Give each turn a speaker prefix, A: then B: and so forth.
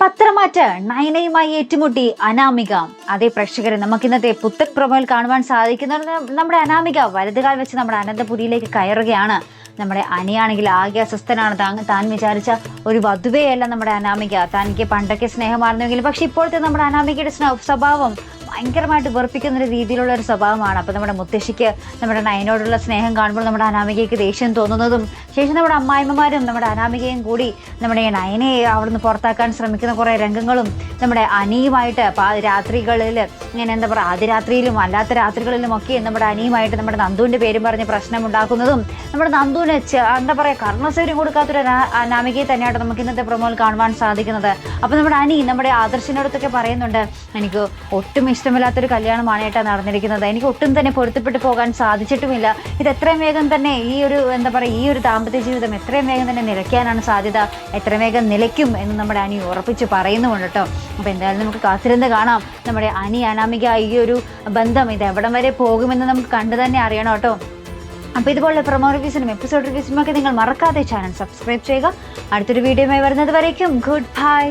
A: പത്രമാറ്റ് നയനയുമായി ഏറ്റുമുട്ടി അനാമിക. അതേ പ്രേക്ഷകരെ നമുക്ക് ഇന്നത്തെ പുത്തക് പ്രൊമോയിൽ കാണുവാൻ സാധിക്കുന്നത് നമ്മുടെ അനാമിക വലതുകാൽ വെച്ച് നമ്മുടെ അനന്തപുരിയിലേക്ക് കയറുകയാണ്. നമ്മുടെ അനിയാണെങ്കിൽ ആകെ അസ്വസ്ഥനാണ്. താൻ താൻ വിചാരിച്ച ഒരു വധുവേയല്ല നമ്മുടെ അനാമിക. തനിക്ക് പണ്ടൊക്കെ സ്നേഹമായിരുന്നുവെങ്കിലും പക്ഷെ ഇപ്പോഴത്തെ നമ്മുടെ അനാമികയുടെ സ്വഭാവം ഭയങ്കരമായിട്ട് വെറുപ്പിക്കുന്ന ഒരു രീതിയിലുള്ള ഒരു സ്വഭാവമാണ്. അപ്പോൾ നമ്മുടെ മുത്തശ്ശിക്ക് നമ്മുടെ നയനോടുള്ള സ്നേഹം കാണുമ്പോൾ നമ്മുടെ അനാമികയ്ക്ക് ദേഷ്യം തോന്നുന്നതും ശേഷം നമ്മുടെ അമ്മായിമ്മമാരും നമ്മുടെ അനാമികയും കൂടി നമ്മുടെ നയനയെ അവിടുന്ന് പുറത്താക്കാൻ ശ്രമിക്കുന്ന കുറേ രംഗങ്ങളും നമ്മുടെ അനിയുമായിട്ട് രാത്രികളിൽ ഇങ്ങനെ എന്താ പറയുക ആദ്യരാത്രിയിലും അല്ലാത്ത രാത്രികളിലും ഒക്കെ നമ്മുടെ അനിയുമായിട്ട് നമ്മുടെ നന്ദുവിന്റെ പേരും പറഞ്ഞ് പ്രശ്നമുണ്ടാക്കുന്നതും നമ്മുടെ നന്ദുവിന് എന്താ പറയുക കർണസൗര്യം കൊടുക്കാത്തൊരു അനാ- അനാമികയെ തന്നെയാണ് നമുക്ക് ഇന്നത്തെ പ്രൊമോയിൽ കാണുവാൻ സാധിക്കുന്നത്. അപ്പോൾ നമ്മുടെ അനി നമ്മുടെ ആദർശിനടുത്തൊക്കെ പറയുന്നുണ്ട് എനിക്ക് ഒട്ടും ഇഷ്ടമില്ലാത്തൊരു കല്യാണമാണ് ഏട്ടാ നടന്നിരിക്കുന്നത്. എനിക്ക് ഒട്ടും തന്നെ പൊരുത്തപ്പെട്ടു പോകാൻ സാധിച്ചിട്ടുമില്ല. ഇത് എത്രയും വേഗം തന്നെ ഈ ഒരു എന്താ പറയുക ഈ ഒരു ദാമ്പത്യ ജീവിതം എത്രയും വേഗം തന്നെ നിലയ്ക്കാനാണ് സാധ്യത എത്രയും വേഗം നിലയ്ക്കും എന്ന് നമ്മുടെ അനി ഉറപ്പിച്ച് പറയുന്നുമുണ്ട് കേട്ടോ. അപ്പോൾ എന്തായാലും നമുക്ക് കാത്തിരുന്ന് കാണാം. നമ്മുടെ അനി അനാമിക ഈ ഒരു ബന്ധം ഇത് എവിടം വരെ പോകുമെന്ന് നമുക്ക് കണ്ടു തന്നെ അറിയണം കേട്ടോ. അപ്പോൾ ഇതുപോലുള്ള പ്രൊമോ റിവ്യൂസിനും എപ്പിസോഡ് റിവ്യൂസിനും ഒക്കെ നിങ്ങൾ മറക്കാതെ ചാനൽ സബ്സ്ക്രൈബ് ചെയ്യുക. അടുത്തൊരു വീഡിയോയുമായി വരുന്നത് വരയ്ക്കും ഗുഡ് ബൈ